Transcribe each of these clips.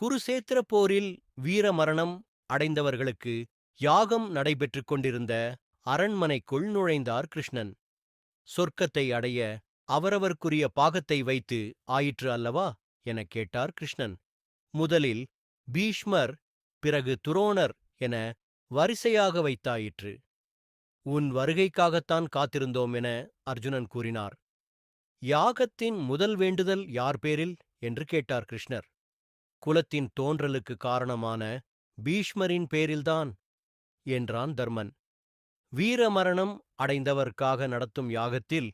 குருசேத்திர போரில் வீரமரணம் அடைந்தவர்களுக்கு யாகம் நடைபெற்றுக் கொண்டிருந்த அரண்மனைக்குள் நுழைந்தார் கிருஷ்ணன். சொர்க்கத்தை அடைய அவரவர்க்குரிய பாகத்தை வைத்து ஆயிற்று அல்லவா? எனக் கேட்டார் கிருஷ்ணன். முதலில் பீஷ்மர் பிறகு துரோணர் என வரிசையாக வைத்தாயிற்று. உன் வருகைக்காகத்தான் காத்திருந்தோம் என அர்ஜுனன் கூறினார். யாகத்தின் முதல் வேண்டுதல் யார் பேரில்? என்று கேட்டார் கிருஷ்ணர். குலத்தின் தோன்றலுக்கு காரணமான பீஷ்மரின் பேரில்தான் என்றான் தர்மன். வீரமரணம் அடைந்தவர்க்காக நடத்தும் யாகத்தில்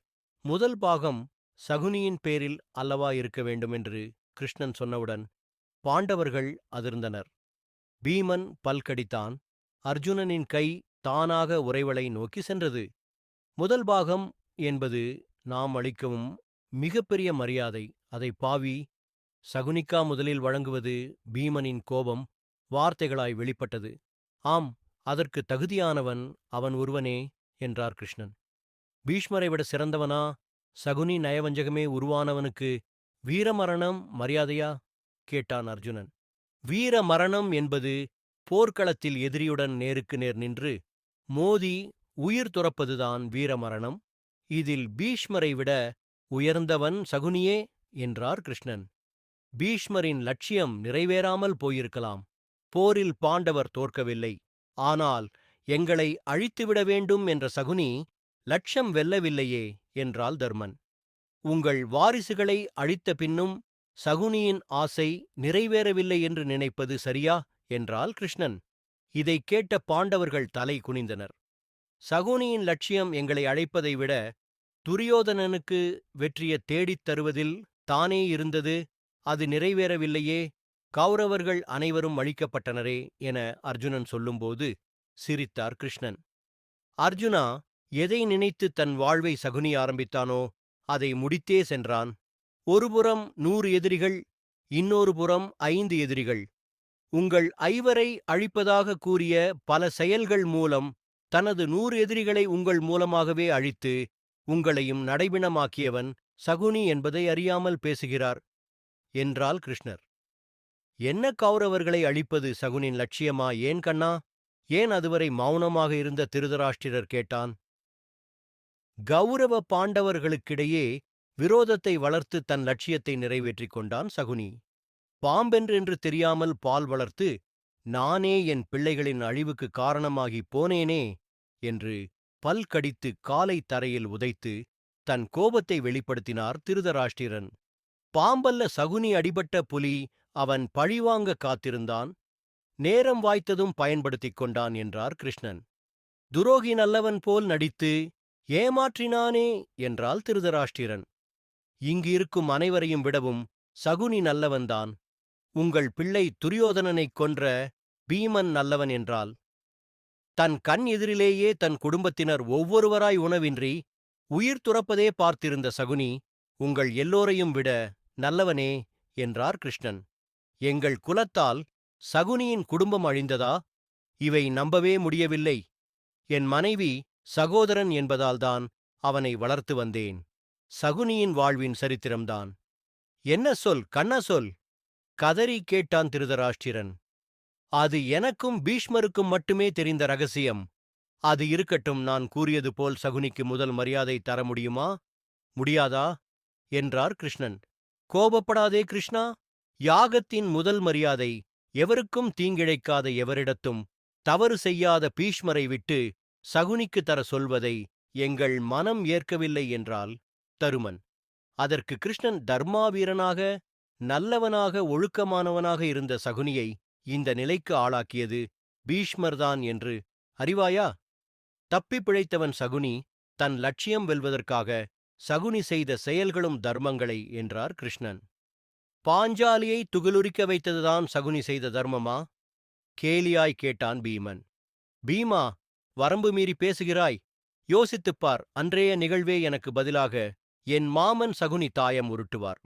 முதல் பாகம் சகுனியின் பேரில் அல்லவா இருக்க வேண்டுமென்று கிருஷ்ணன் சொன்னவுடன் பாண்டவர்கள் அதிர்ந்தனர். பீமன் பல்கடித்தான். அர்ஜுனனின் கை தானாக உறைவளை நோக்கி சென்றது. முதல் பாகம் என்பது நாம் அளிக்கவும் மிகப்பெரிய மரியாதை அதை பாவி சகுனிக்கா முதலில் வழங்குவது பீமனின் கோபம் வார்த்தைகளாய் வெளிப்பட்டது. ஆம் அதற்கு தகுதியானவன் அவன் ஒருவனே என்றார் கிருஷ்ணன். பீஷ்மரை விட சிறந்தவனா? சகுனி நயவஞ்சகமே உருவானவனுக்கு வீரமரணம் மரியாதையா? கேட்டான் அர்ஜுனன். வீரமரணம் என்பது போர்க்களத்தில் எதிரியுடன் நேருக்கு நேர் நின்று மோதி உயிர் துறப்பதுதான் வீரமரணம். இதில் பீஷ்மரை விட உயர்ந்தவன் சகுனியே என்றார் கிருஷ்ணன். பீஷ்மரின் லட்சியம் நிறைவேறாமல் போயிருக்கலாம். போரில் பாண்டவர் தோற்கவில்லை. ஆனால் எங்களை அழித்துவிட வேண்டும் என்ற சகுனி லட்சம் வெல்லவில்லையே என்றாள் தர்மன். உங்கள் வாரிசுகளை அழித்த பின்னும் சகுனியின் ஆசை நிறைவேறவில்லை என்று நினைப்பது சரியா? என்றால் கிருஷ்ணன். இதைக் கேட்ட பாண்டவர்கள் தலை குனிந்தனர். சகுனியின் லட்சியம் எங்களை அழைப்பதை விட துரியோதனனுக்கு வெற்றியை தேடித் தருவதில் தானே இருந்தது? அது நிறைவேறவில்லையே கௌரவர்கள் அனைவரும் அழிக்கப்பட்டனரே என அர்ஜுனன் சொல்லும்போது சிரித்தார் கிருஷ்ணன். அர்ஜுனா எதை நினைத்து தன் வாழ்வை சகுனி ஆரம்பித்தானோ அதை முடித்தே சென்றான். ஒருபுறம் நூறு எதிரிகள் இன்னொரு புறம் ஐந்து எதிரிகள். உங்கள் ஐவரை அழிப்பதாக கூறிய பல செயல்கள் மூலம் தனது நூறு எதிரிகளை உங்கள் மூலமாகவே அழித்து உங்களையும் நடைபிணமாக்கியவன் சகுனி என்பதை அறியாமல் பேசுகிறார். என்றால் கிருஷ்ணர். என்ன கௌரவர்களை அழிப்பது சகுனின் லட்சியமா ஏன் கண்ணா? ஏன் அதுவரை மௌனமாக இருந்த திருதராஷ்டிரர்? கேட்டான். கௌரவ பாண்டவர்களுக்கிடையே விரோதத்தை வளர்த்து தன் லட்சியத்தை நிறைவேற்றிக் கொண்டான் சகுனி. பாம்பென்றென்று தெரியாமல் பால் வளர்த்து நானே என் பிள்ளைகளின் அழிவுக்கு காரணமாகி போனேனே என்று பல் கடித்து காலை தரையில் உதைத்து தன் கோபத்தை வெளிப்படுத்தினார் திருதராஷ்டிரன். பாம்பல்ல சகுனி அடிபட்ட புலி அவன் பழிவாங்க காத்திருந்தான். நேரம் வாய்த்ததும் பயன்படுத்திக் கொண்டான் என்றார் கிருஷ்ணன். துரோகி நல்லவன் போல் நடித்து ஏமாற்றினானே என்றால் திருதராஷ்டிரன். இங்கு இருக்கும் அனைவரையும் விடவும் சகுனி நல்லவன்தான். உங்கள் பிள்ளை துரியோதனனைக் கொன்ற பீமன் நல்லவன் என்றால் தன் கண் எதிரிலேயே தன் குடும்பத்தினர் ஒவ்வொருவராய் உணவின்றி உயிர் துறப்பதே பார்த்திருந்த சகுனி உங்கள் எல்லோரையும் விட நல்லவனே என்றார் கிருஷ்ணன். எங்கள் குலத்தால் சகுனியின் குடும்பம் அழிந்ததா? இவை நம்பவே முடியவில்லை. என் மனைவி சகோதரன் என்பதால்தான் அவனை வளர்த்து வந்தேன். சகுனியின் வாழ்வின் சரித்திரம்தான் என்ன சொல் கண்ணா சொல்? கதறி கேட்டான் திருதராஷ்டிரன். அது எனக்கும் பீஷ்மருக்கும் மட்டுமே தெரிந்த ரகசியம். அது இருக்கட்டும் நான் கூறியது போல் சகுனிக்கு முதல் மரியாதை தர முடியுமா? முடியாதா? என்றார் கிருஷ்ணன். கோபப்படாதே கிருஷ்ணா. யாகத்தின் முதல் மரியாதை எவருக்கும் தீங்கிழைக்காத எவரிடத்தும் தவறு செய்யாத பீஷ்மரை விட்டு சகுனிக்கு தர சொல்வதை எங்கள் மனம் ஏற்கவில்லை என்றால் தருமன். அதற்கு கிருஷ்ணன் தர்மாவீரனாக நல்லவனாக ஒழுக்கமானவனாக இருந்த சகுனியை இந்த நிலைக்கு ஆளாக்கியது பீஷ்மர்தான் என்று. அறிவாயா? தப்பி பிழைத்தவன் சகுனி தன் லட்சியம் வெல்வதற்காக சகுனி செய்த செயல்களும் தர்மங்களை என்றார் கிருஷ்ணன். பாஞ்சாலியை துகிலுரிக்க வைத்ததுதான் சகுனி செய்த தர்மமா? கேலியாய் கேட்டான் பீமன். பீமா வரம்பு மீறி பேசுகிறாய். யோசித்துப்பார் அன்றைய நிகழ்வே எனக்கு பதிலாக என் மாமன் சகுனி தாயம் உருட்டுவார்.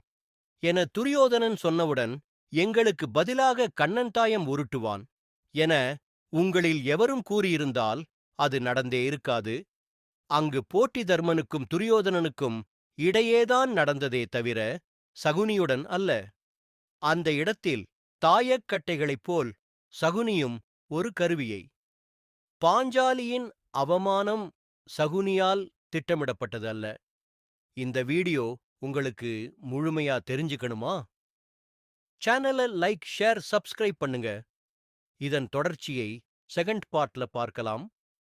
என துரியோதனன் சொன்னவுடன் எங்களுக்கு பதிலாக கண்ணன் தாயம் உருட்டுவான். என உங்களில் எவரும் கூறியிருந்தால் அது நடந்தே இருக்காது. அங்கு போட்டி தர்மனுக்கும் துரியோதனனுக்கும் இடையேதான் நடந்ததே தவிர சகுனியுடன் அல்ல. அந்த இடத்தில் தாயக்கட்டைகளைப் போல் சகுனியும் ஒரு கருவியை. பாஞ்சாலியின் அவமானம் சகுனியால் திட்டமிடப்பட்டது அல்ல. இந்த வீடியோ உங்களுக்கு முழுமையா தெரிஞ்சுக்கணுமா? சேனலை லைக் ஷேர் சப்ஸ்கிரைப் பண்ணுங்க. இதன் தொடர்ச்சியை செகண்ட் பார்ட்ல பார்க்கலாம்.